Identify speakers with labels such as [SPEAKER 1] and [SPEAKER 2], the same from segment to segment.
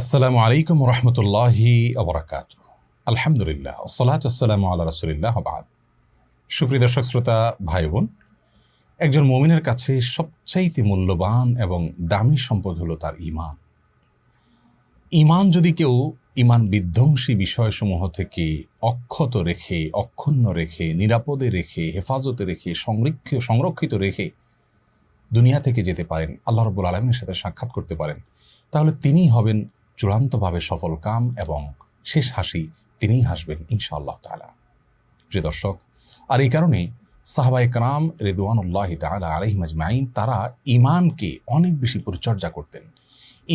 [SPEAKER 1] আসসালামু আলাইকুম রহমতুল্লাহি আবরাকাত আলহামদুলিল্লাহ, সালাত আসসালামু আল্লাহ রসুলিল্লাহ বাদ। সুপ্রিয় দর্শক, শ্রোতা, ভাই বোন, একজন মমিনের কাছে সবচাইতে মূল্যবান এবং দামি সম্পদ হলো তার ইমান ইমান যদি কেউ ইমান বিধ্বংসী বিষয়সমূহ থেকে অক্ষত রেখে, অক্ষুণ্ণ রেখে, নিরাপদে রেখে, হেফাজতে রেখে, সংরক্ষ, সংরক্ষিত রেখে দুনিয়া থেকে যেতে পারেন, আল্লাহ রব্বুল আলমীর সাথে সাক্ষাৎ করতে পারেন, তাহলে তিনিই হবেন চূড়ান্তভাবে সফল কাম এবং শেষ হাসি তিনিই হাসবেন, ইনশাআল্লাহ তালা প্রিয় দর্শক, আর এই কারণে সাহাবাই কালাম রেদুয়ানুল্লাহ তালা আলহিম আজমাইন, তারা ইমানকে অনেক বেশি পরিচর্যা করতেন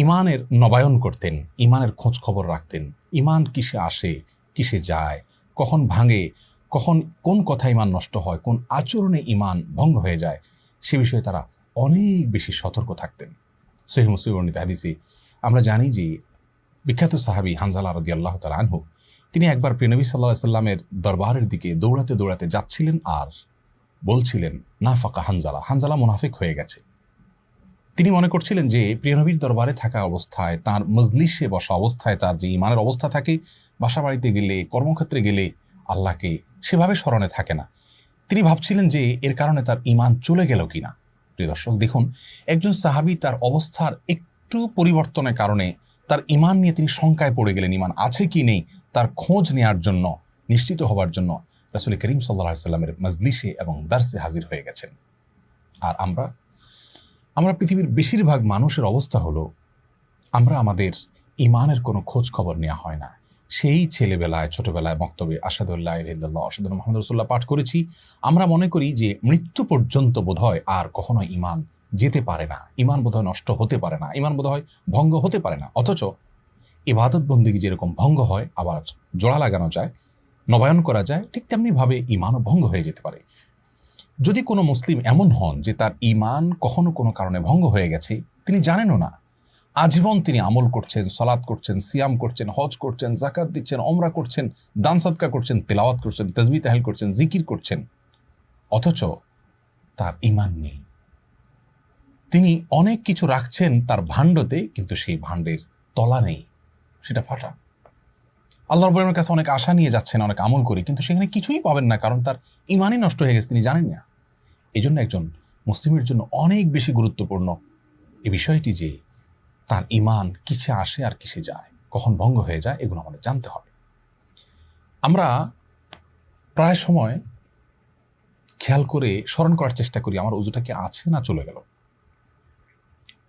[SPEAKER 1] ইমানের নবায়ন করতেন ইমানের খোঁজ খবর রাখতেন ইমান কিসে আসে, কিসে যায়, কখন ভাঙে, কখন কোন কথা ইমান নষ্ট হয়, কোন আচরণে ইমান ভঙ্গ হয়ে যায়, সে বিষয়ে তারা অনেক বেশি সতর্ক থাকতেন। সহি মুসলিম হাদিসে আমরা জানি যে বিখ্যাত সাহাবি হানজালা রদি আল্লাহ তাল আনহু, তিনি একবার প্রিয়নবী সাল্লাহ সাল্লামের দরবারের দিকে দৌড়াতে দৌড়াতে যাচ্ছিলেন আর বলছিলেন না ফাঁকা হানজালা হানজালা মুনাফিক হয়ে গেছে। তিনি মনে করছিলেন যে প্রিয়নবীর দরবারে থাকা অবস্থায়, তার মজলিসে বসা অবস্থায়, তার যে ইমানের অবস্থা থাকে বাসা বাড়িতে গেলে, কর্মক্ষেত্রে গেলে আল্লাহকে সেভাবে স্মরণে থাকে না। তিনি ভাবছিলেন যে, এর কারণে তার ইমান চলে গেল কিনা। প্রিয় দর্শক, দেখুন, একজন সাহাবি তার অবস্থার একটু পরিবর্তনের কারণে তার ইমান নিয়ে তিনি শঙ্কায় পড়ে গেলেন। ইমান আছে কি নেই? তার খোঁজ নেওয়ার জন্য, নিশ্চিত হবার জন্য রাসুল করিম সাল্লাহ সাল্লামের মজলিসে এবং দার্সে হাজির হয়ে গেছেন। আর আমরা আমরা পৃথিবীর বেশিরভাগ মানুষের অবস্থা হলো, আমরা আমাদের ইমানের কোনো খোঁজ খবর নেওয়া হয় না। সেই ছেলেবেলায়, ছোটবেলায়, বক্তব্যে আসাদুল্লাহ ইল্লাহ আসাদুল মোহাম্মদ রসুল্লাহ পাঠ করেছি। আমরা মনে করি যে মৃত্যু পর্যন্ত বোধহয় আর কখনো ইমান যেতে পারে না। ইমান বোধহয় নষ্ট হতে পারে না। ইমান বোধহয় ভঙ্গ হতে পারে না। অথচ ইবাদত বন্দিগি যেরকম ভঙ্গ হয়, আবার জোড়া লাগানো যায়, নবায়ন করা যায়, ঠিক তেমনিভাবে ইমানও ভঙ্গ হয়ে যেতে পারে। যদি কোনো মুসলিম এমন হন যে তার ইমান কখনো কোনো কারণে ভঙ্গ হয়ে গেছে, তিনি জানেনও না। আজীবন তিনি আমল করছেন সলাদ করছেন, সিয়াম করছেন, হজ করছেন জাকাত দিচ্ছেন অমরা করছেন, দান সদকা করছেন, তেলাওয়াত করছেন তসবি তাহেল করছেন, জিকির করছেন। অথচ তার ইমান নেই। তিনি অনেক কিছু রাখছেন তার ভাণ্ডতে, কিন্তু সেই ভাণ্ডের তলা নেই, সেটা ফাটা। আল্লাহ রবের কাছে অনেক আশা নিয়ে যাচ্ছেন, অনেক আমল করে, কিন্তু সেখানে কিছুই পাবেন না, কারণ তার ইমানই নষ্ট হয়ে গেছে, তিনি জানেন না। এই জন্য একজন মুসলিমের জন্য অনেক বেশি গুরুত্বপূর্ণ এই বিষয়টি যে তার ইমান কিসে আসে আর কিসে যায়, কখন ভঙ্গ হয়ে যায়, এগুলো আমাদের জানতে হবে। আমরা প্রায় সময় খেয়াল করে স্মরণ করার চেষ্টা করি, আমার উজুটা কি আছে না চলে গেল।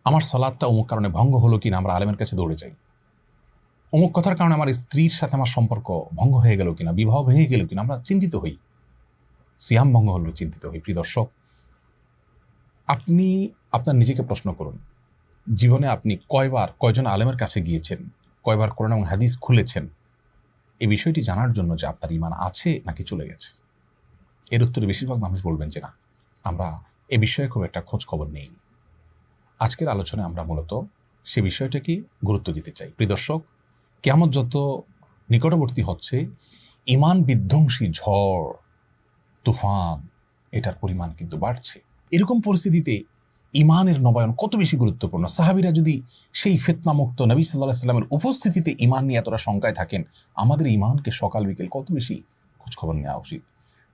[SPEAKER 1] আমার সলাদটা অমুক কারণে ভঙ্গ হলো কিনা আমরা আলেমের কাছে দৌড়ে যাই। অমুক কথার কারণে আমার স্ত্রীর সাথে আমার সম্পর্ক ভঙ্গ হয়ে গেল কিনা, বিবাহ ভেঙে গেল কিনা, আমরা চিন্তিত হই। সিয়াম ভঙ্গ হলো, চিন্তিত হই। প্রিয় দর্শক, আপনি, আপনার নিজেকে প্রশ্ন করুন, জীবনে আপনি কয়বার, কয়জন আলেমের কাছে গিয়েছেন, কয়বার কোরআন এবং হাদিস খুলেছেন? এ বিষয়টি জানার জন্য যে আপনার ইমান আছে নাকি চলে গেছে? এর উত্তরে বেশিরভাগ মানুষ বলবেন যে না, আমরা এ বিষয়ে খুব একটা খোঁজ খবর নেইনি। আজকের আলোচনায় আমরা মূলত সে বিষয়টাকে গুরুত্ব দিতে চাই। প্রিয় দর্শক কেমন যত নিকটবর্তী হচ্ছে, ইমান বিধ্বংসী ঝড়, তুফান, এটার পরিমাণ কিন্তু বাড়ছে। এরকম পরিস্থিতিতে ইমানের নবায়ন কত বেশি গুরুত্বপূর্ণ? সাহাবিরা যদি সেই ফেতনামুক্ত নবী সাল্লাহ সাল্লামের উপস্থিতিতে ইমান নিয়ে এতটা শঙ্কায় থাকেন, আমাদের ইমানকে সকাল বিকেল কত বেশি খোঁজখবর নেওয়া উচিত?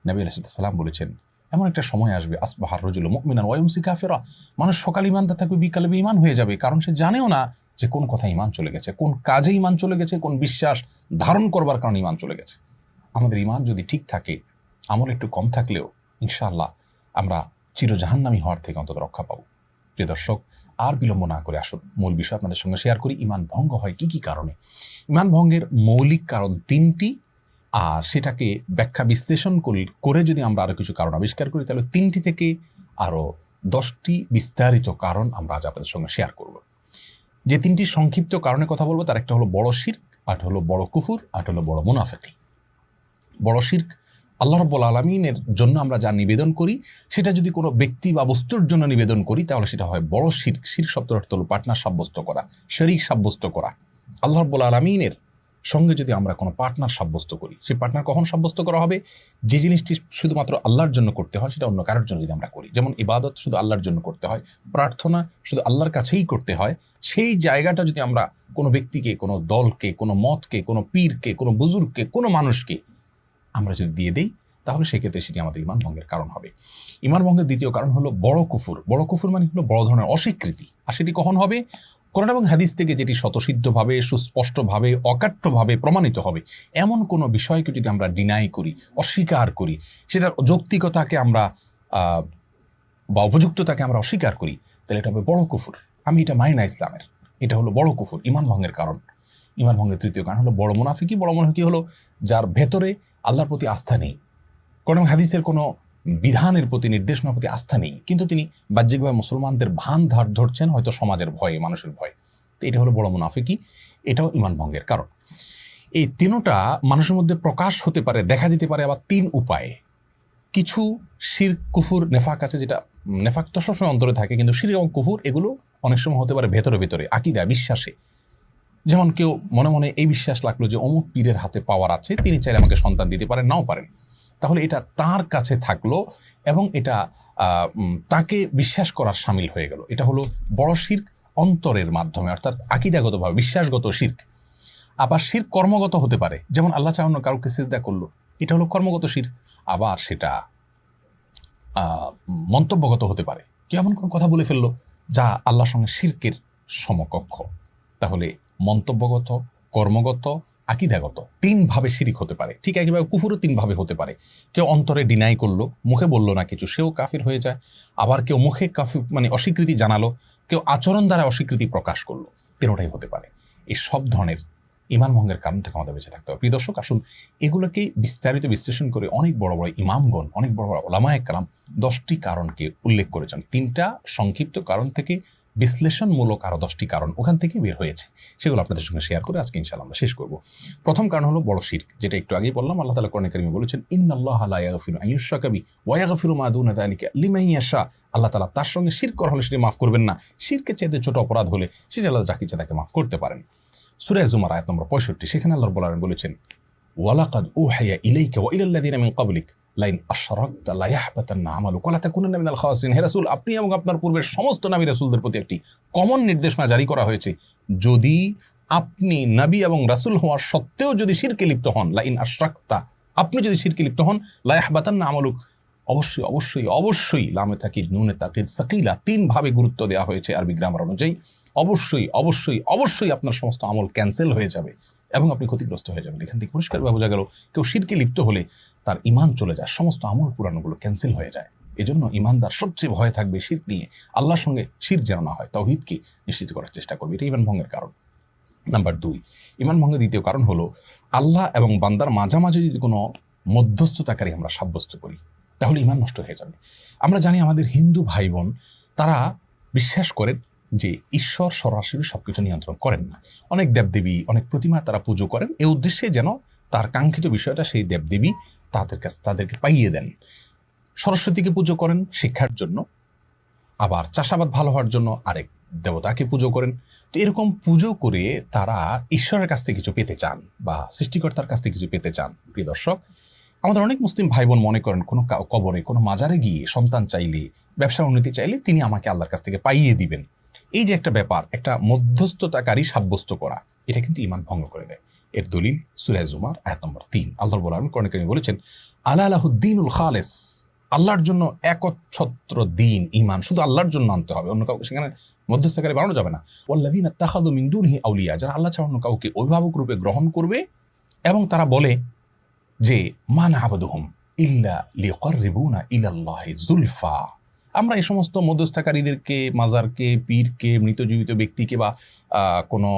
[SPEAKER 1] নবী আলাইসাল্লাম বলেছেন এমন একটা সময় আসবে, আসবাহার রজুল মুমিনান ওয়াইমসি কাফেরা। মানুষ সকাল ইমানটা থাকবে, বিকালে ইমান হয়ে যাবে, কারণ সে জানেও না যে কোন কথা ইমান চলে গেছে, কোন কাজে ইমান চলে গেছে, কোন বিশ্বাস ধারণ করবার কারণে ইমান চলে গেছে। আমাদের ইমান যদি ঠিক থাকে, আমল একটু কম থাকলেও ইনশাআল্লাহ আমরা চিরজাহান্নামী হওয়ার থেকে অন্তত রক্ষা পাবো। প্রিয় দর্শক, আর বিলম্ব না করে আসুন, মূল বিষয় আপনাদের সঙ্গে শেয়ার করি ইমান ভঙ্গ হয় কি কি কারণে? ইমান ভঙ্গের মৌলিক কারণ তিনটি আর সেটাকে ব্যাখ্যা বিশ্লেষণ করে যদি আমরা আরও কিছু কারণ আবিষ্কার করি, তাহলে তিনটি থেকে আরও দশটি বিস্তারিত কারণ আমরা আজ আপনাদের সঙ্গে শেয়ার করব। যে তিনটি সংক্ষিপ্ত কারণে কথা বলব, তার একটা হলো বড় শির্ক আট হলো বড় কুফুর আট হলো বড় মুনাফেকি। বড় শির্ক আল্লাহ রব্বুল আলমিনের জন্য আমরা যা নিবেদন করি, সেটা যদি কোনো ব্যক্তি বা বস্তুর জন্য নিবেদন করি, তাহলে সেটা হয় বড় শির শির শব্দের অর্থ হলো পার্টনার সাব্যস্ত করা, শরিক সাব্যস্ত করা। আল্লাহ রব্বুল আলমিনের সঙ্গে যদি আমরা কোনো পার্টনার সাব্যস্ত করি, সেই পার্টনার কখন সাব্যস্ত করা হবে? যে জিনিসটি শুধুমাত্র আল্লাহর জন্য করতে হয়, সেটা অন্য কারোর জন্য যদি আমরা করি। যেমন ইবাদত শুধু আল্লাহর জন্য করতে হয়, প্রার্থনা শুধু আল্লাহর কাছেই করতে হয়, সেই জায়গাটা যদি আমরা কোনো ব্যক্তিকে, কোনো দলকে, কোনো মতকে, কোনো পীরকে, কোনো বুজুর্গকে, কোনো মানুষকে আমরা যদি দিয়ে দিই, তাহলে সেক্ষেত্রে সেটি আমাদের ইমান ভঙ্গের কারণ হবে। ইমান ভঙ্গের দ্বিতীয় কারণ হলো বড় কুফুর। বড় কুফুর মানে হলো বড় ধরনের অস্বীকৃতি। আর সেটি কখন হবে? কোরআন এবং হাদিস থেকে যেটি স্বতসিদ্ধভাবে, সুস্পষ্টভাবে, অকাট্যভাবে প্রমাণিত হবে, এমন কোনো বিষয়কে যদি আমরা ডিনাই করি, অস্বীকার করি, সেটার যৌক্তিকতাকে আমরা বা উপযুক্ততাকে আমরা অস্বীকার করি, তাহলে এটা হবে বড় কুফুর। আমি এটা মানি না ইসলামের। এটা হলো বড় কুফুর ইমান ভঙ্গের কারণ। ইমান ভঙ্গের তৃতীয় কারণ হলো বড় মুনাফিকি বড় মুনাফিকি হলো যার ভেতরে আল্লাহর প্রতি আস্থা নেই। কোন হাদিসের কোনো বিধানের প্রতি নির্দেশনার প্রতি আস্থা নেই। কিন্তু তিনি বাহ্যিকভাবে মুসলমানদের ভান ধার ধরছেন, হয়তো সমাজের ভয়ে, মানুষের ভয়ে। তো এটা হলো বড় মুনাফিকি, এটাও ইমান ভঙ্গের কারণ। এই তিনোটা মানুষের মধ্যে প্রকাশ হতে পারে, দেখা দিতে পারে আবার তিন উপায়ে। কিছু শির কুফুর, নেফাক আছে যেটা, নেফাক তো সবসময় অন্তরে থাকে, কিন্তু শির এবং কুফুর, এগুলো অনেক সময় হতে পারে ভেতরে ভেতরে, আকিদা, বিশ্বাসে। যেমন কেউ মনে মনে এই বিশ্বাস লাগল যে অমুক পীরের হাতে পাওয়ার আছে, তিনি চাইলে আমাকে সন্তান দিতে পারেন, নাও পারেন। তাহলে এটা তার কাছে থাকল এবং এটা তাকে বিশ্বাস করার সামিল হয়ে গেল। এটা হলো বড় শির্ক অন্তরের মাধ্যমে, অর্থাৎ আকিদাগতভাবে বিশ্বাসগত শির্ক। আবার শির কর্মগত হতে পারে, যেমন আল্লাহ চাহন কাউকে সিজদা করল, এটা হলো কর্মগত শির আবার সেটা মন্তব্যগত হতে পারে। কেউ এমন কোনো কথা বলে ফেলল যা আল্লাহর সঙ্গে শির্কের সমকক্ষ। তাহলে মন্তব্যগত কর্মগত, আকিদাগত, তিনভাবে শিরিক হতে পারে। ঠিক একইভাবে কুফুরও তিনভাবে হতে পারে। কেউ অন্তরে ডিনাই করল, মুখে বলল না কিছু, সেও কাফির হয়ে যায়। আবার কেউ মুখে কাফি মানে অস্বীকৃতি জানালো, কেউ আচরণ দ্বারা অস্বীকৃতি প্রকাশ করল তেরোটাই হতে পারে। এই সব ধরনের ইমান ভঙ্গের কারণ থেকে আমাদের বেঁচে থাকতে হবে। প্রিয় দর্শক, আসুন এগুলোকে বিস্তারিত বিশ্লেষণ করে অনেক বড় বড় ইমামগণ, অনেক বড় বড় ওলামায় কালাম দশটি কারণকে উল্লেখ করেছেন তিনটা সংক্ষিপ্ত কারণ থেকে বিশ্লেষণমূলক আরও দশটি কারণ ওখান থেকে বের হয়েছে। সেগুলো আপনাদের সঙ্গে শেয়ার করে আজকে ইনশাআল্লাহ আমরা শেষ করব। প্রথম কারণ হলো বড় শির যেটা একটু আগেই বললাম, আল্লাহ তালা কোরআন কারিমে বলেছেন, ইন্নাল্লাহ লা ইয়াগফিরু আন ইউশরাকা বি ওয়া ইয়াগফিরু মা দুনা যালিকা লিমান আল্লাহ তালা তার সঙ্গে শির করা হলে সেটি মাফ করবেন না। শিরকে চাইতে ছোট অপরাধ হলে সেটা আল্লাহ যাকে ইচ্ছা তাকে মাফ করতে পারেন। সূরা জুমার আয়াত নম্বর 65 সেখানে আল্লাহ আলামিন বলেছেন ওয়ালাকাদ উহিয়া ইলাইকা ওয়া ইলাল লাযিনা মিন ক্বাবলিক। লাইন আশরাকতা লা ইয়াহবাতান্না আমালুক। ওয়া লা তাকুনান্না মিনাল খাসিরিন হে রাসূল, আপনি এবং আপনার পূর্বের সমস্ত নবী রাসূলদের প্রতি একটি কমন নির্দেশনা জারি করা হয়েছে। যদি আপনি নবী এবং রাসূল হওয়ার সত্ত্বেও যদি শিরকে লিপ্ত হন, লাইন আশরাকতা, আপনি যদি শিরকে লিপ্ত হন, লা ইয়াহবাতান্না আমালুক। অবশ্যই অবশ্যই অবশ্যই লামে থাকি, নুনে তাকিদ সাকিলা তিন ভাবে গুরুত্ব দেওয়া হয়েছে আরবি গ্রামার অনুযায়ী। অবশ্যই অবশ্যই অবশ্যই আপনার সমস্ত আমল ক্যান্সেল হয়ে যাবে। এবং আপনি ক্ষতিগ্রস্ত হয়ে যাবেন। এখান থেকে পরিষ্কারভাবে বোঝা গেল, কেউ শিরকে লিপ্ত হলে তার ইমান চলে যায়, সমস্ত আমল পুরানোগুলো ক্যান্সেল হয়ে যায়। এজন্য ইমানদার সবচেয়ে ভয় থাকবে শির নিয়ে। আল্লাহর সঙ্গে শির যেন না হয়, তৌহিদকে নিশ্চিত করার চেষ্টা করবে। এটা ইমান ভঙ্গের কারণ। নাম্বার দুই ইমান ভঙ্গের দ্বিতীয় কারণ হলো, আল্লাহ এবং বান্দার মাঝামাঝি যদি কোনো মধ্যস্থতাকারী আমরা সাব্যস্ত করি, তাহলে ইমান নষ্ট হয়ে যাবে। আমরা জানি আমাদের হিন্দু ভাই বোন তারা বিশ্বাস করেন যে ঈশ্বর সরাসরি সব কিছু নিয়ন্ত্রণ করেন না। অনেক দেবদেবী, অনেক প্রতিমা তারা পুজো করেন। এই উদ্দেশ্যে যেন তার কাঙ্ক্ষিত বিষয়টা সেই দেবদেবী তাদের কাছে, তাদেরকে পাইয়ে দেন। সরস্বতীকে পুজো করেন শিক্ষার জন্য। আবার চাষাবাদ ভালো হওয়ার জন্য আরেক দেবতাকে পুজো করেন। তো এরকম পুজো করে তারা ঈশ্বরের কাছ থেকে কিছু পেতে চান বা সৃষ্টিকর্তার কাছ থেকে কিছু পেতে চান, প্রিয় দর্শক। আমাদের অনেক মুসলিম ভাই বোন মনে করেন, কোনো কবরে, কোনো মাজারে গিয়ে সন্তান চাইলে, ব্যবসার উন্নতি চাইলে তিনি আমাকে আল্লাহর কাছ থেকে পাইয়ে দিবেন। এই যে একটা ব্যাপার, একটা মধ্যস্থতাকারী সাব্যস্ত করা, এটা কিন্তু ইমান ভঙ্গ করে দেয়। এর দলিল সুরায় জুমার আয়াত নম্বর তিন। আল্লাহ বলাম কর্ণে কারিমে বলেছেন আল্লাহ আলাহুদ্দিনুল খালেস আল্লাহর জন্য একচ্ছত্র দিন ইমান শুধু আল্লাহর জন্য আনতে হবে, অন্য কাউকে সেখানে মধ্যস্থকারী বাড়ানো যাবে না। ওল্লাদিন তাহাদু মিন্দুনহি আউলিয়া যারা আল্লাহ ছাড়া অন্য কাউকে অভিভাবক রূপে গ্রহণ করবে এবং তারা বলে যে মান আবদুহুম ইল্লা লিকর্রিবুনা ইলাল্লাহি জুলফা আমরা এই সমস্ত মধ্যস্থকারীদেরকে, মাজারকে, পীরকে, মৃতজীবিত ব্যক্তিকে বা কোনো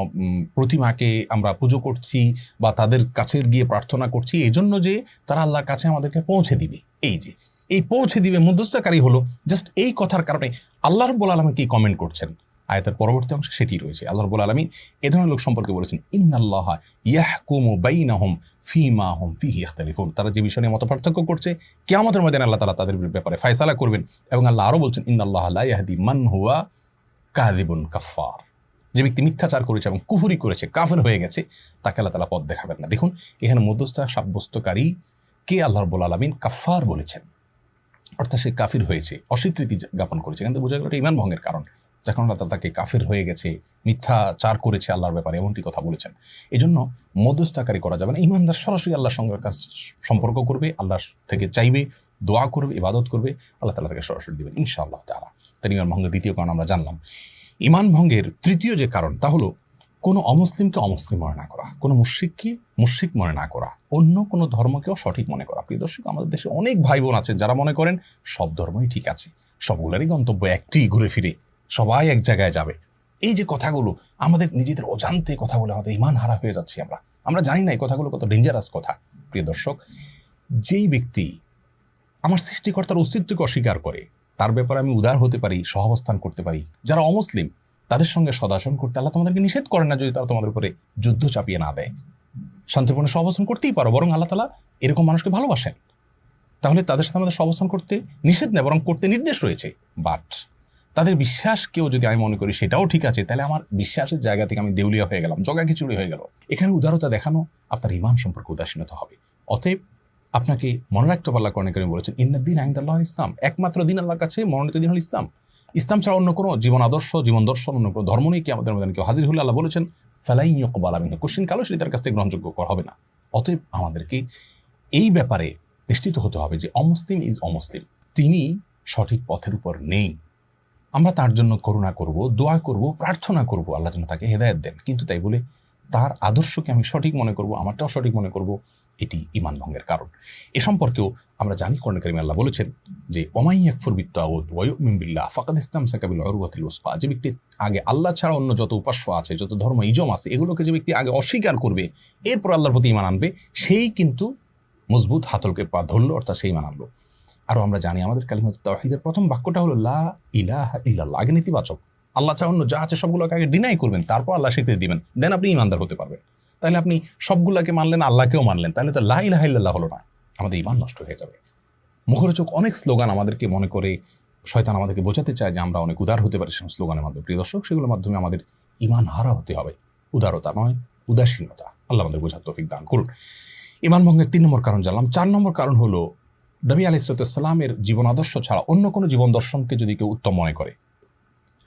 [SPEAKER 1] প্রতিমাকে আমরা পুজো করছি বা তাদের কাছে গিয়ে প্রার্থনা করছি, এই জন্য যে তারা আল্লাহর কাছে আমাদেরকে পৌঁছে দিবে। এই যে, এই পৌঁছে দিবে মধ্যস্থকারী হলো জাস্ট এই কথার কারণে আল্লাহ রব্বুল আলমী কি কমেন্ট করছেন? আয়াতের পরবর্তী অংশে সেটি রয়েছে। আল্লাহ রব্বুল আলমী এ ধরনের লোক সম্পর্কে বলেছেন, ইন্নাল্লাহ ইয়াহকুমু বাইনাহুম ফিমা হুম ফিহি ইখতালিফুন। তারা যে বিষয় নিয়ে মত পার্থক্য করছে, কিয়ামতের ময়দানে আল্লাহ তালা তাদের ব্যাপারে ফায়সালা করবেন এবং আল্লাহ আরও বলছেন, ইন্নাল্লাহ লা ইয়াহদি মান হুয়া কাযিবুন কাফফার। যে ব্যক্তি মিথ্যাচার করেছে এবং কুফুরি করেছে, কাফের হয়ে গেছে, তাকে আল্লাহ তালা পথ দেখাবেন না। দেখুন, এখানে মধ্যস্থা সাব্যস্তকারী কে আল্লাহ রব্বুল আলমিন? কাফার বলেছেন। অর্থাৎ সে কাফির হয়েছে, অস্বীকৃতি জ্ঞাপন করেছে। থেকে বোঝা গেল এটা ইমান ভঙ্গের কারণ। যখন আল্লাহ তাআলা তাকে কাফের হয়ে গেছে, মিথ্যাচার করেছে আল্লাহর ব্যাপারে, এমনটি কথা বলেছেন। এই জন্য মধ্যস্থাকারী করা যাবে না। ইমানদার সরাসরি আল্লাহর সঙ্গে কাজ সম্পর্ক করবে, আল্লাহর থেকে চাইবে, দোয়া করবে, ইবাদত করবে, আল্লাহ তালা তাকে সরাসরি দেবেন, ইনশাআল্লাহ তারা তার ইমান ভঙ্গের দ্বিতীয় কারণ আমরা জানলাম। ইমান ভঙ্গের তৃতীয় যে কারণ, তা হলো কোনো অমুসলিমকে অমুসলিম মনে না করা, কোনো মুশ্রিককে মুশ্রিক মনে না করা, অন্য কোনো ধর্মকেও সঠিক মনে করা। প্রিয় দর্শক, আমাদের দেশে অনেক ভাই বোন আছেন যারা মনে করেন সব ধর্মই ঠিক আছে, সবগুলোরই গন্তব্য একটি ঘুরে ফিরে। সবাই এক জায়গায় যাবে। এই যে কথাগুলো, আমাদের নিজেদের অজান্তে কথা বলে আমাদের ইমান হারা হয়ে যাচ্ছি আমরা। আমরা জানি না এই কথাগুলো কত ডেঞ্জারাস কথা। প্রিয় দর্শক, যেই ব্যক্তি আমার সৃষ্টিকর্তার অস্তিত্বকে অস্বীকার করে, তার ব্যাপারে আমি উদার হতে পারি, সহাবস্থান করতে পারি। যারা অমুসলিম, তাদের সঙ্গে সদাসন করতে আল্লাহ তোমাদেরকে নিষেধ করে না যদি তারা তোমাদের উপরে যুদ্ধ চাপিয়ে না দেয়। শান্তিপূর্ণ সহাবস্থান করতেই পারো, বরং আল্লাহ তালা এরকম মানুষকে ভালোবাসেন। তাহলে তাদের সাথে আমাদের সহাবস্থান করতে নিষেধ নেই, বরং করতে নির্দেশ রয়েছে। বাট তাদের বিশ্বাস কেউ যদি আমি মনে করি সেটাও ঠিক আছে, তাহলে আমার বিশ্বাসের জায়গা থেকে আমি দেউলিয়া হয়ে গেলাম, জগা খিচুড়ি হয়ে গেল। এখানে উদারতা দেখানো আপনার ইমান সম্পর্কে উদাসীনতা হবে। অতএব আপনাকে মনে রাখতে পাল্লা করেন করিম বলেছেন ইন্দিন আইন আল্লাহ ইসলাম। একমাত্র দিন আল্লাহর কাছে মনোনীত দিন হল ইসলাম। ইসলাম ছাড়া অন্য কোনো জীবন আদর্শ, জীবন দর্শন, অন্য কোনো ধর্ম নেই কি আমাদের মধ্যে কেউ হাজির হলে আল্লাহ বলেছেন ফেলাই ইয়কবাল আমিন কোশ্চিন কালো সেটি তার কাছ থেকে গ্রহণযোগ্য করা হবে না। অতএব আমাদেরকে এই ব্যাপারে নিশ্চিত হতে হবে যে অমুসলিম ইজ অমুসলিম। তিনি সঠিক পথের উপর নেই। আমরা তার জন্য করুণা করব, দোয়া করব, প্রার্থনা করব, আল্লাহ যেন তাকে হেদায়ত দেন। কিন্তু তাই বলে তার আদর্শকে আমি সঠিক মনে করব, আমারটাও সঠিক মনে করব, এটি ইমান ভঙ্গের কারণ। এ সম্পর্কেও আমরা জানি কর্ণ করিম আল্লাহ বলেছেন যে, ওমাই আকফর বিত্তাউদ ওয়ুমিল্লাহ ফাকাদ ইসলাম সাকাবিল অরুয়াতিল ওসফা যে ব্যক্তি আগে আল্লাহ ছাড়া অন্য যত উপাস্য আছে, যত ধর্ম, ইজম আছে, এগুলোকে যে ব্যক্তি আগে অস্বীকার করবে, এরপর আল্লাহর প্রতি ইমান আনবে, সেই কিন্তু মজবুত হাতলকে পা ধরলো, অর্থাৎ সেই ইমান আনলো। আরও আমরা জানি আমাদের কালিমত তাহিদের প্রথম বাক্যটা হলো, লা ইলাহা ইল্লাল্লাহ। আগে নেতিবাচক। আল্লাহ ছাড়া অন্য যা আছে সবগুলোকে আগে ডিনাই করবেন, তারপর আল্লাহ স্বীকৃতি দিবেন। দেন আপনি ইমানদার হতে পারবেন। তাহলে আপনি সবগুলোকে মানলেন, আল্লাহকেও মানলেন। তাহলে তো লা ইলাহা ইল্লাল্লাহ হলো না। আমাদের ইমান নষ্ট হয়ে যাবে। মুখরোচক অনেক স্লোগান আমাদেরকে মনে করে, শয়তান আমাদেরকে বোঝাতে চায় যে আমরা অনেক উদার হতে পারি সেই স্লোগানের মাধ্যমে। প্রিয় দর্শক, সেগুলোর মাধ্যমে আমাদের ইমান হারা হতে হবে। উদারতা নয়, উদাসীনতা। আল্লাহ আমাদের বোঝার তৌফিক দান করুন। ইমান ভঙ্গের তিন নম্বর কারণ জানলাম। চার নম্বর কারণ হলো নবী আলাইসালামের জীবন আদর্শ ছাড়া অন্য কোনো জীবন দর্শনকে যদি কেউ উত্তম মনে করে,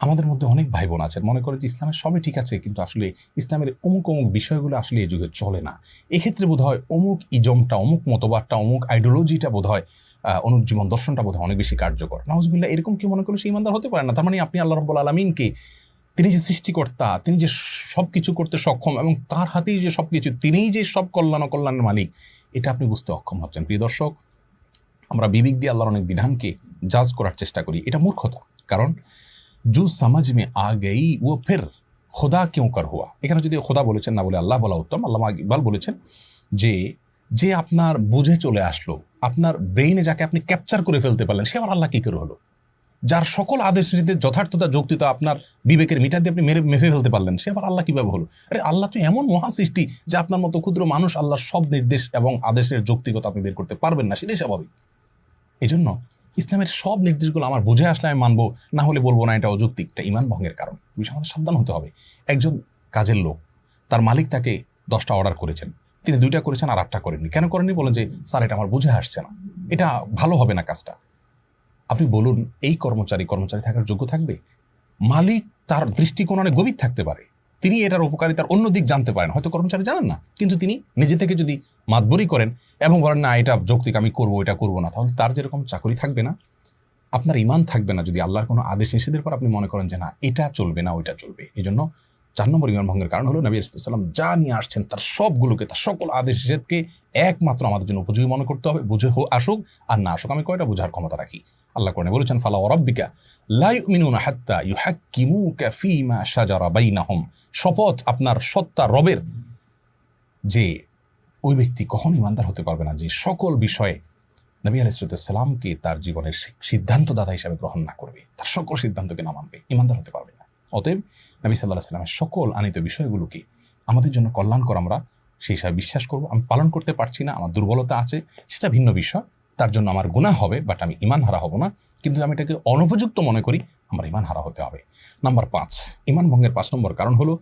[SPEAKER 1] আমাদের মধ্যে অনেক ভাই বোন আছেন, মনে করে যে ইসলামের সবই ঠিক আছে, কিন্তু আসলে ইসলামের অমুক অমুক বিষয়গুলো আসলে এই যুগে চলে না। এক্ষেত্রে বোধ হয় অমুক ইজমটা, অমুক মতবাদটা, অমুক আইডিওলজিটা বোধ হয় অনুক জীবন দর্শনটা বোধ হয় অনেক বেশি কার্যকর। নাউজবিল্লা এরকম কি মনে করলে সে ইমানদার হতে পারে না। তার মানে আপনি আল্লাহ রব্বুল আলমিনকে, তিনি যে সৃষ্টিকর্তা, তিনি যে সব কিছু করতে সক্ষম এবং তার হাতেই যে সব কিছু তিনিই যে সব কল্যাণ অকল্যাণের মালিক, এটা আপনি বুঝতে অক্ষম হচ্ছেন। প্রিয় দর্শক আমরা বিবেক দিয়ে আল্লাহর অনেক বিধানকে জাজ করার চেষ্টা করি, এটা মূর্খতা। কারণ জু সমাজ মে আ গেই ও ফের খোদা কেউ কার হুয়া। এখানে যদি খোদা বলেছেন, না বলে আল্লাহ বলা উত্তম, আল্লাহ ইকবাল বলেছেন যে যে আপনার বুঝে চলে আসলো, আপনার ব্রেইনে যাকে আপনি ক্যাপচার করে ফেলতে পারলেন, সে আবার আল্লাহ কী করে হলো? যার সকল আদেশ নীতিতে যথার্থতা, যৌক্তিতা আপনার বিবেকের মিটার দিয়ে আপনি মেরে মেফে ফেলতে পারলেন, সে আবার আল্লাহ কীভাবে হলো? আরে আল্লাহ তো এমন মহা সৃষ্টি যে আপনার মতো ক্ষুদ্র মানুষ আল্লাহর সব নির্দেশ এবং আদেশের যৌক্তিকতা আপনি বের করতে পারবেন না, সেটাই স্বাভাবিক। এই জন্য ইসলামের সব নির্দেশগুলো আমার বুঝে আসলে আমি মানবো, না হলে বলব না, এটা অযৌক্তিক এটা ইমান ভঙ্গের কারণ। বিষয়ে আমাদের সাবধান হতে হবে। একজন কাজের লোক, তার মালিক তাকে দশটা অর্ডার করেছেন। তিনি দুইটা করেছেন আর আটটা করেননি। কেন করেননি? বলেন যে, স্যার, এটা আমার বুঝে আসছে না। এটা ভালো হবে না কাজটা। আপনি বলুন, এই কর্মচারী কর্মচারী থাকার যোগ্য থাকবে? মালিক তার দৃষ্টিকোণ অনেক গভীর থাকতে পারে। তিনি এটার উপকারিতার অন্য দিক জানতে পারেন। হয়তো কর্মচারী জানেন না, কিন্তু তিনি নিজে থেকে যদি মাতবরি করেন এবং বলেন, না, এটা যৌক্তিক, আমি করব, এটা করব না, তাহলে তার যেরকম চাকরি থাকবে না, আপনার ইমান থাকবে না যদি আল্লাহর কোনো আদেশ নিষেধের পর আপনি মনে করেন যে, না, এটা চলবে না, ওইটা চলবে। এই জন্য চার নম্বর ইমান ভঙ্গের কারণ হলো নবী ইসলাম যা নিয়ে আসছেন, তার সবগুলোকে, তার সকল আদেশ নিষেধকে একমাত্র আমাদের জন্য উপযোগী মনে করতে হবে। বুঝে হোক আসুক, আর না আসুক, আমি কয়টা বোঝার ক্ষমতা রাখি? আল্লাহ কোরআনে বলেছেন, ফালা ওরাব্বিকা লা ইউমিনুনা হাত্তা ইউ ইউহাক্কিমুকা ফীমা শাজারা বাইনাহুম। শপথ আপনার সত্তা রবের যে ওই ব্যক্তি কখন ইমানদার হতে পারবে না, যে সকল বিষয়ে নবী আলাইসালামকে তার জীবনের সিদ্ধান্তদাতা হিসাবে গ্রহণ না করবে। তার সকল সিদ্ধান্তকে না মানবে, ইমানদার হতে পারবে অতএব নবী সাল্লাহ সাল্লামের সকল আনিত বিষয়গুলোকে আমাদের জন্য কল্যাণকর আমরা সেই হিসাবে বিশ্বাস করব। আমি পালন করতে পারছি না, আমার দুর্বলতা আছে, সেটা ভিন্ন বিষয়। তার জন্য আমার গুণা হবে বাট আমি ইমান হারা হব না। কিন্তু আমি এটাকে অনুপযুক্ত মনে করি, আমার ইমান হারা হতে হবে। নাম্বার পাঁচ ইমান ভঙ্গের পাঁচ নম্বর কারণ হলো,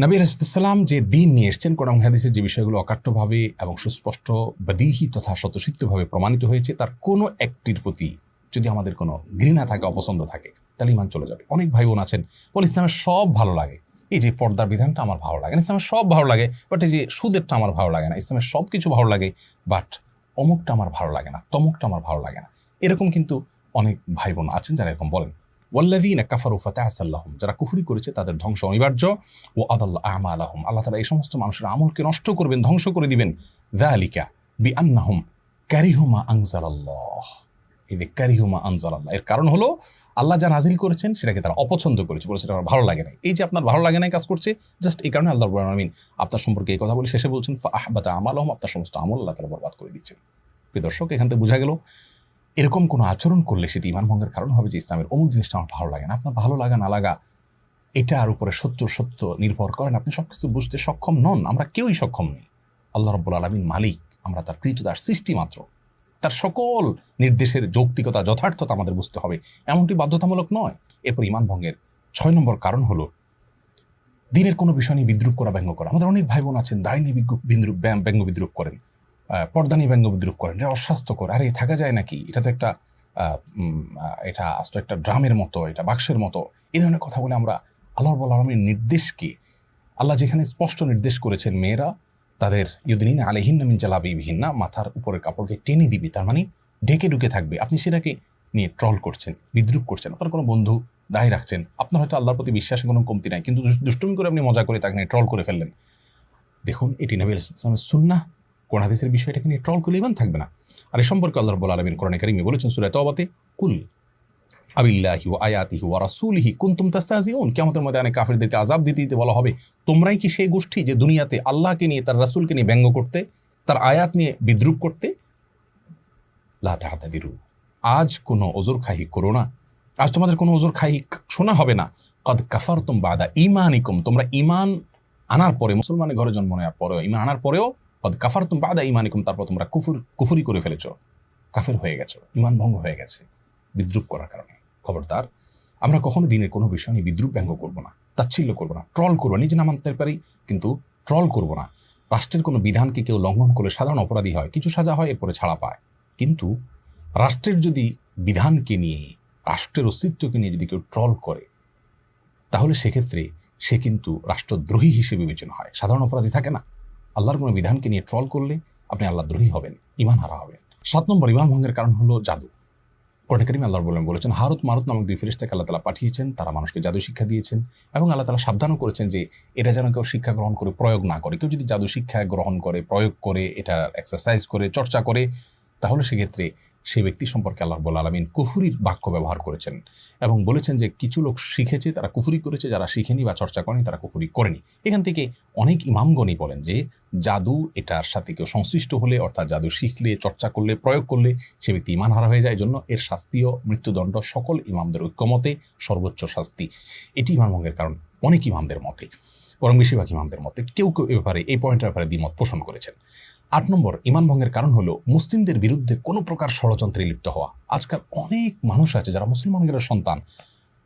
[SPEAKER 1] নবী রাসুলাম যে দিন নিয়ে এসছেন, কোরআন হাদিসের যে বিষয়গুলো অকাট্যভাবে এবং সুস্পষ্ট, বদিহি তথা স্বতঃসিদ্ধভাবে প্রমাণিত হয়েছে, তার কোনো একটির প্রতি যদি আমাদের কোনো ঘৃণা থাকে, অপছন্দ থাকে তাহলে ইমান চলে যাবে। অনেক ভাই বোন আছেন, বলে ইসলামের সব ভালো লাগে। এই যে পর্দার বিধানটা আমার ভালো লাগে না, ইসলামের সব ভালো লাগে বাট এই যে সুদেরটা আমার ভালো লাগে না, ইসলামের সব কিছু ভালো লাগে বাট অমুকটা আমার ভালো লাগে না, তমুকটা আমার ভালো লাগে না। এরকম কিন্তু অনেক ভাই বোন আছেন যারা এরকম বলেন। ওয়াল্লাদিন কাফারু ফাতাহাসাল্লাহম যারা কুফরি করেছে তাদের ধ্বংস অনিবার্য। ও আদাল্লাহ আমা আলাহম আল্লাহ তালা এই সমস্ত মানুষের আমলকে নষ্ট করবেন, ধ্বংস করে দিবেন। দালিকা বি আন্নাহম ক্যারিহুমা আনজালাল্লাহ। এই যে ক্যারিহুমা আনজালাল্লাহ, এর কারণ হলো আল্লাহ যা নাজিল করেছেন সেটাকে তারা অপছন্দ করেছে, বলেছে এটা আমার ভালো লাগে না এই যে আপনার ভালো লাগে না কাজ করছে জাস্ট এই কারণে আল্লাহ আমিন। আপনার সম্পর্কে এই কথা বলে শেষে বলছেন আহবাতা আমালহম, আপনার সমস্ত আমল আল্লাহ তালা বরবাদ করে দিচ্ছেন প্রিয় দর্শক, এখান থেকে বোঝা গেল, এরকম কোনো আচরণ করলে সেটি ইমান ভঙ্গের কারণ হবে যে ইসলামের অমুক জিনিসটা আমার ভালো লাগে না, আপনার ভালো লাগা না লাগা এটার উপরে সত্য সত্য নির্ভর করেন আপনি সব কিছু বুঝতে সক্ষম নন, আমরা কেউই সক্ষম নেই। আল্লাহ রব্বুল আলমিন মালিক, আমরা তার কৃতদার সৃষ্টি মাত্র। তার সকল নির্দেশের যৌক্তিকতা, যথার্থতা আমাদের বুঝতে হবে। এমনটি বাধ্যতামূলক নয়। এরপর ইমান ভঙ্গের ছয় নম্বর কারণ হলো, দিনের কোনো বিষয় নিয়ে বিদ্রুপ করা, ব্যঙ্গ করা। আমাদের অনেক ভাই বোন আছেন, দায় নিয়ে বিদ্রুপ ব্যঙ্গ বিদ্রুপ করেন। পর্দা নিয়ে ব্যঙ্গ বিদ্রুপ করেন। এটা অস্বাস্থ্যকর। আরে, থাকা যায় নাকি? এটা তো একটা এটা আস্ত একটা ড্রামের মতো, এটা বাক্সের মতো। এই ধরনের কথা বলে আমরা আল্লাহ আলমীর নির্দেশকে, আল্লাহ যেখানে স্পষ্ট নির্দেশ করেছেন, মেয়েরা তাদের ইউদিন আলহিন নামিন জালাবি ভিন্না মাথার উপরের কাপড়কে টেনে দিবি, তার মানে ঢেকে ঢুকে থাকবে। আপনি সেটাকে নিয়ে ট্রল করছেন, বিদ্রুপ করছেন, আপনার কোনো বন্ধু দায়ী রাখছেন, আপনার হয়তো আল্লাহর প্রতি বিশ্বাসে কোনো কমতি নাই, কিন্তু দুষ্টুমি করে আপনি মজা করে তাকে নিয়ে ট্রল করে ফেললেন। দেখুন, এটি নবী ইসলামের সুন্না কোন হাদিসের বিষয়টাকে নিয়ে ট্রল করলে ইমান থাকবে না। আর এই সম্পর্কে আল্লাহ রব্বুল আলমিন কোরআন বলেছেন সুরায় তবাতে কুল আবিল্লাহি ও আয়াতিহি ওয়া রাসূলিহি কুনতুম তাস্তাহজিউন। কিয়ামতের মধ্যে অনেক কাফিরদেরকে আযাব দিতে দিতে বলা হবে, তোমরাই কি সেই গোষ্ঠী যে দুনিয়াতে আল্লাহকে নিয়ে, তার রাসূলকে নিয়ে ব্যঙ্গ করতে, তার আয়াত নিয়ে বিদ্রুপ করতে? লা তাহতাদিরু আজ কোনো ওজোর খাহি করো না। আজ তোমাদের কোনো ওজোর খাহি শোনা হবে না। কদ কাফারতুম বাদা ঈমানিকুম, তোমরা ঈমান আনার পরে, মুসলমানের ঘরে জন্ম নেওয়ার পরেও, ঈমান আনার পরেও কদ কাফারতুম বাদা ঈমানিকুম, তারপর তোমরা কুফুর, কুফুরি করে ফেলেছো। কাফের হয়ে গেছো, ঈমান ভঙ্গ হয়ে গেছে, বিদ্রুপ করার কারণে। খবরদার, আমরা কখনো দিনের কোনো বিষয় নিয়ে বিদ্রুপ ব্যঙ্গ করব না, তাচ্ছিল্য করব না ট্রল করব নিজে না মানতে পারি, কিন্তু ট্রল করব না। রাষ্ট্রের কোনো বিধানকে কেউ লঙ্ঘন করলে সাধারণ অপরাধী হয়, কিছু সাজা হয়, এরপরে ছাড়া পায়। কিন্তু রাষ্ট্রের যদি বিধানকে নিয়ে, রাষ্ট্রের অস্তিত্বকে নিয়ে যদি কেউ ট্রল করে, তাহলে সেক্ষেত্রে সে কিন্তু রাষ্ট্রদ্রোহী হিসেবে বিবেচনা হয়। সাধারণ অপরাধী থাকে না। আল্লাহর কোনো বিধানকে নিয়ে ট্রল করলে আপনি আল্লাহদ্রোহী হবেন ইমান হারা হবেন। সাত নম্বর ইমান ভঙ্গের কারণ হলো জাদু। কোরআন করিম আল্লাহ বলেন বলেছেন, হারত মারুত নামক দুই ফেরিস্তাকে আল্লাহ তালা পাঠিয়েছেন, তারা মানুষকে জাদু শিক্ষা দিয়েছেন এবং আল্লাহ তালা সাবধানও করেছেন যে এটা যেন কেউ শিক্ষা গ্রহণ করে, প্রয়োগ না করে। কেউ যদি জাদু শিক্ষা গ্রহণ করে, প্রয়োগ করে, এটা এক্সারসাইজ করে, চর্চা করে, তাহলে সেক্ষেত্রে সেই ব্যক্তি সম্পর্কে আল্লাহ রব্বুল আলমিন কুফুরির বাক্য ব্যবহার করেছেন এবং বলেছেন যে কিছু লোক শিখেছে, তারা কুফুরি করেছে, যারা শিখেনি বা চর্চা করেনি, তারা কুফুরি করেনি। এখান থেকে অনেক ইমামগণই বলেন যে জাদু এটার সাথে কেউ সংশ্লিষ্ট হলে, অর্থাৎ জাদু শিখলে, চর্চা করলে, প্রয়োগ করলে সে ব্যক্তি ইমান হারা হয়ে যায়। জন্য এর শাস্তিও মৃত্যুদণ্ড সকল ইমামদের ঐক্যমতে সর্বোচ্চ শাস্তি। এটি ইমামভঙ্গের কারণ, অনেক ইমামদের মতে, বরং বেশিরভাগ ইমামদের মতে। কেউ কেউ এ ব্যাপারে, এই পয়েন্টের ব্যাপারে দ্বিমত পোষণ করেছেন। আট নম্বর, ইমান ভঙ্গের কারণ হলো মুসলিমদের বিরুদ্ধে কোনো প্রকার ষড়যন্ত্রে লিপ্ত হওয়া। আজকাল অনেক মানুষ আছে যারা মুসলমানদের সন্তান।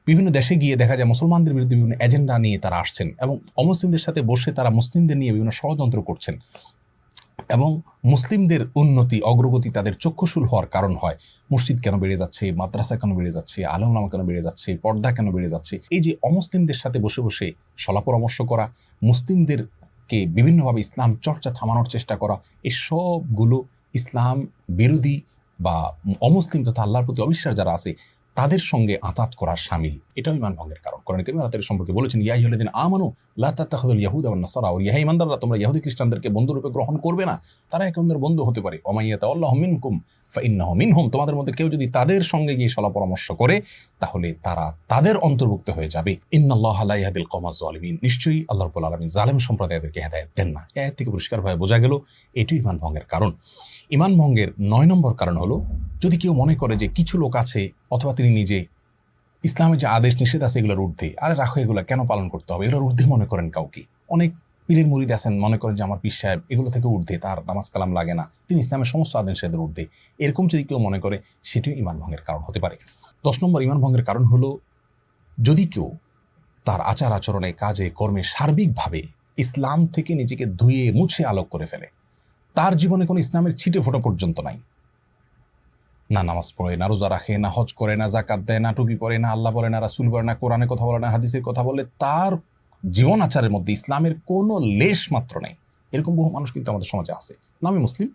[SPEAKER 1] বিভিন্ন দেশে গিয়ে দেখা যায় মুসলমানদের বিরুদ্ধে বিভিন্ন এজেন্ডা নিয়ে তারা আসছেন এবং অমুসলিমদের সাথে বসে তারা মুসলিমদের নিয়ে বিভিন্ন ষড়যন্ত্র করছেন। এবং মুসলিমদের উন্নতি, অগ্রগতি তাদের চক্ষুশুল হওয়ার কারণ হয়। মসজিদ কেন বেড়ে যাচ্ছে? মাদ্রাসা কেন বেড়ে যাচ্ছে? আলমনামা কেন বেড়ে যাচ্ছে? পর্দা কেন বেড়ে যাচ্ছে? এই যে অমুসলিমদের সাথে বসে বসে সলা পরামর্শ করা, মুসলিমদের কে বিভিন্নভাবে ইসলাম চর্চা থামানোর চেষ্টা করা এই সবগুলো ইসলাম বিরোধী বা অমুসলিম তথা আল্লাহর প্রতি অবিশ্বাস যারা আছে তাদের সঙ্গে আতাত করার সামিল। এটাও ইমান ভঙ্গের কারণ। করেন কেমন আল্লাহ সম্পর্কে বলেছেন ইয়াই হলে দিন আমানো লাতাহুল ইয়াহুদ এবং নাসারা ও ইয়াহি ইমানদাররা তোমরা ইয়াহুদি খ্রিস্টানদেরকে বন্ধুরূপে গ্রহণ করবে না। তারা এক অন্যের বন্ধু হতে পারে। অমাইয়াতা আল্লাহ মিনকুম ফাইন্নাহ মিনহুম। তোমাদের মধ্যে কেউ যদি তাদের সঙ্গে গিয়ে সলা পরামর্শ করে, তাহলে তারা তাদের অন্তর্ভুক্ত হয়ে যাবে। ইন্নাল্লাহ আলাইহাদিল কমাজ আলমিন নিশ্চয়ই আল্লাহ রবুল আলমিন জালেম সম্প্রদায়দেরকে হেদায়ত দেন না। এর থেকে পরিষ্কারভাবে বোঝা গেল এটি ইমান ভঙ্গের কারণ। ইমান ভঙ্গের নয় নম্বর কারণ হলো যদি কেউ মনে করে যে কিছু লোক আছে অথবা তিনি নিজে ইসলামের যে আদেশ নিষেধ আছে এগুলোর ঊর্ধ্বে, আরে রাখো এগুলো, কেন পালন করতে হবে? এগুলোর ঊর্ধ্বে মনে করেন কাউকে। অনেক পীরের মুরিদ আছেন, মনে করেন যে আমার পীর সাহেব এগুলো থেকে ঊর্ধ্বে, তার নামাজ কালাম লাগে না। তিনি ইসলামের সমস্ত আদেশ নিষেধের ঊর্ধ্বে। এরকম যদি কেউ মনে করে, সেটিও ইমান ভঙ্গের কারণ হতে পারে। দশ নম্বর ইমান ভঙ্গের কারণ হলো, যদি কেউ তার আচার আচরণে, কাজে, কর্মে সার্বিকভাবে ইসলাম থেকে নিজেকে ধুয়ে মুছে আলোক করে ফেলে, তার জীবনে কোনো ইসলামের ছিটে ফোটা পর্যন্ত নাই। না নামাজ পড়ে, না রোজা রাখে, না হজ করে, না জাকাত দেয়, না টুপি পরে, না আল্লাহ বলে, না রাসুল বলে, না কোরআনে কথা বলে, না হাদিসের কথা বলে, তার জীবন আচারের মধ্যে ইসলামের কোনো লেশ মাত্র নেই। এরকম বহু মানুষ কিন্তু আমাদের সমাজে আছে। নামে মুসলিম,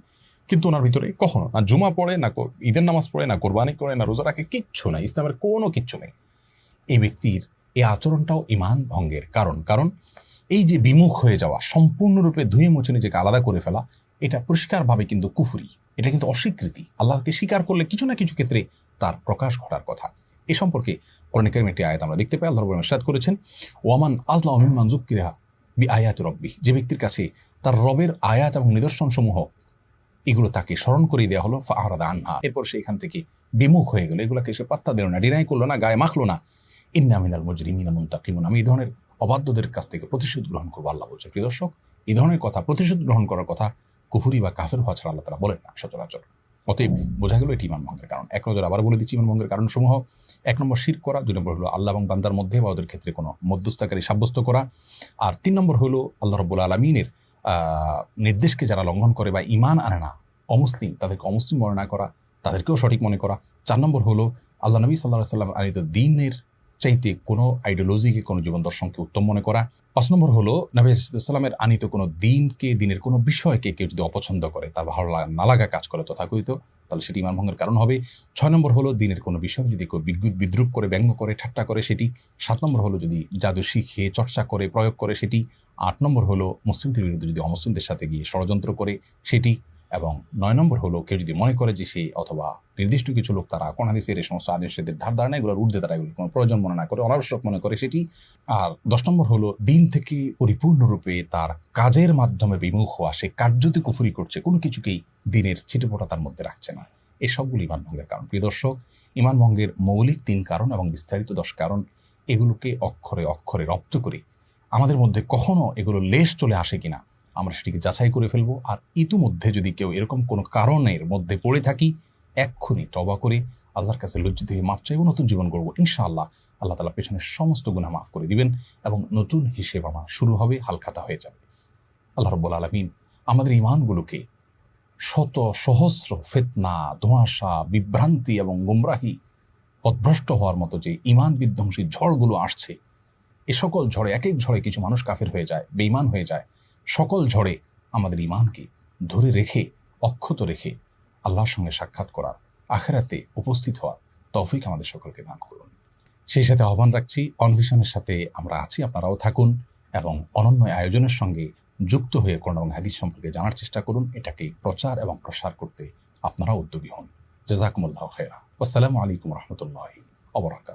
[SPEAKER 1] কিন্তু ওনার ভিতরে কখনো না জুমা পড়ে, না ঈদের নামাজ পড়ে, না কোরবানি করে, না রোজা রাখে, কিচ্ছু নাই, ইসলামের কোনো কিচ্ছু নেই। এই ব্যক্তির এই আচরণটাও ইমান ভঙ্গের কারণ। কারণ এই যে বিমুখ হয়ে যাওয়া, সম্পূর্ণরূপে ধুয়ে মুছে নিজেকে আলাদা করে ফেলা, এটা পরিষ্কারভাবে কিন্তু কুফুরি। এটা কিন্তু অস্বীকৃতি। আল্লাহকে স্বীকার করলে কিছু না কিছু ক্ষেত্রে তার প্রকাশ ঘটার কথা। এ সম্পর্কে অনেকের একটি আয়াত আমরা দেখতে পাই আল্লাহ সাদ করেছেন, ওয়ামান আজলা অমিমান জুকিরা বি আয়াত রব্বি যে ব্যক্তির কাছে তার রবের আয়াত এবং নিদর্শন সমূহ এগুলো তাকে স্মরণ করিয়ে দেওয়া হলো ফাহরাদা আনহা। এরপর সে এখান থেকে বিমুখ হয়ে গেলো। এগুলোকে সে পাত্তা দিল না ডিনাই করল না, গায়ে মাখলো না। ইন্না মিনাল মুজরিমিনা মুনতাকিমুন আমি এই ধরনের অবাধ্যদের কাছ থেকে প্রতিশোধ গ্রহণ করব, আল্লাহ বলছে প্রিয় দর্শক, এই ধরনের কথা, প্রতিশোধ গ্রহণ করার কথা কুফুরি বা কাফের হওয়া ছাড়া আল্লাহ তারা বলেন না সচরাচর। অতএব বোঝা গেল এটি ইমান ভঙ্গের কারণ। এক নজর আবার বলে দিচ্ছি ইমান ভঙ্গের কারণ সমূহ এক নম্বর, শির করা। দুই নম্বর হলো আল্লাহ এবং বান্দার মধ্যে বা ওদের ক্ষেত্রে কোনো মধ্যস্থকারী সাব্যস্ত করা। আর তিন নম্বর হলো আল্লাহ রব্বুল আলমিনের নির্দেশকে যারা লঙ্ঘন করে বা ইমান আনে না, অমুসলিম, তাদেরকে অমুসলিম বর্ণনা করা, তাদেরকেও সঠিক মনে করা। চার নম্বর হলো আল্লাহ নবী সাল্লাহ সাল্লাম আনিত দিনের চাইতে কোনো আইডিওলজিকে কোনো জীবন দর্শনকে উত্তম মনে করা। পাঁচ নম্বর হলো, নবী আনিত কোনো দিনকে, দিনের কোনো বিষয়কে কেউ যদি অপছন্দ করে, তার ভালো না লাগা কাজ করে তথাকথিত, তাহলে সেটি ইমান ভঙ্গের কারণ হবে। ছয় নম্বর হলো, দিনের কোনো বিষয় যদি কেউ বিদ্যুৎ, বিদ্রুপ করে, ব্যঙ্গ করে, ঠাট্টা করে সেটি। সাত নম্বর হলো, যদি জাদু শিখে, চর্চা করে, প্রয়োগ করে সেটি। আট নম্বর হলো, মুসলিমদের বিরুদ্ধে যদি অমুসলিমদের সাথে গিয়ে ষড়যন্ত্র করে সেটি। এবং নয় নম্বর হলো কেউ যদি মনে করে যে সে অথবা নির্দিষ্ট কিছু লোক তারা কোন হাদিসের এই সমস্ত আদেশের ধার ধারণা এগুলোর ঊর্ধ্বে তারা এগুলো কোনো প্রয়োজন মনে না করে, অনাবশ্যক মনে করে সেটি। আর দশ নম্বর হলো দিন থেকে পরিপূর্ণরূপে তার কাজের মাধ্যমে বিমুখ হওয়া, সে কার্যতে কুফুরি করছে, কোনো কিছুকেই দিনের ছিটেপোটা তার মধ্যে রাখছে না। এই সবগুলো ইমান ভঙ্গের কারণ। প্রিয় দর্শক, ইমান ভঙ্গের মৌলিক তিন কারণ এবং বিস্তারিত দশ কারণ, এগুলোকে অক্ষরে অক্ষরে রপ্ত করে আমাদের মধ্যে কখনো এগুলো লেশ চলে আসে কিনা আমরা সেটিকে যাচাই করে ফেলব। আর ইতিমধ্যে যদি কেউ এরকম কোনো কারণের মধ্যে পড়ে থাকি, এক্ষুনি তবা করে আল্লাহর কাছে লজ্জিত হয়ে মাপ চাইব, নতুন জীবন করব ইনশাআল্লাহ আল্লাহ তালা পেছনের সমস্ত গুণা মাফ করে দিবেন এবং নতুন হিসেব আমার শুরু হবে, হালখাতা হয়ে যাবে। আল্লাহ রব্বুল আলমিন আমাদের ইমানগুলোকে শত সহস্র ফেতনা, ধোঁয়াশা, বিভ্রান্তি এবং গুমরাহি পথভ্রষ্ট হওয়ার মতো যে ইমান বিধ্বংসী ঝড়গুলো আসছে, এ সকল ঝড়ে, এক এক ঝড়ে কিছু মানুষ কাফের হয়ে যায়, বেঈমান হয়ে যায়। সকল ঝড়ে আমাদের ইমানকে ধরে রেখে, অক্ষত রেখে আল্লাহর সঙ্গে সাক্ষাৎ করার আখেরাতে উপস্থিত হওয়ার তৌফিক আমাদের সকলকে দান করুন। সেই সাথে আহ্বান রাখছি, অনভিশনের সাথে আমরা আছি, আপনারাও থাকুন এবং অনন্য আয়োজনের সঙ্গে যুক্ত হয়ে কোন এবং হাদিস সম্পর্কে জানার চেষ্টা করুন, এটাকে প্রচার এবং প্রসার করতে আপনারা উদ্যোগী হন। জাজাকুমুল্লাহ খেরা আসসালামু আলাইকুম রহমতুল্লাহ অবরাকাত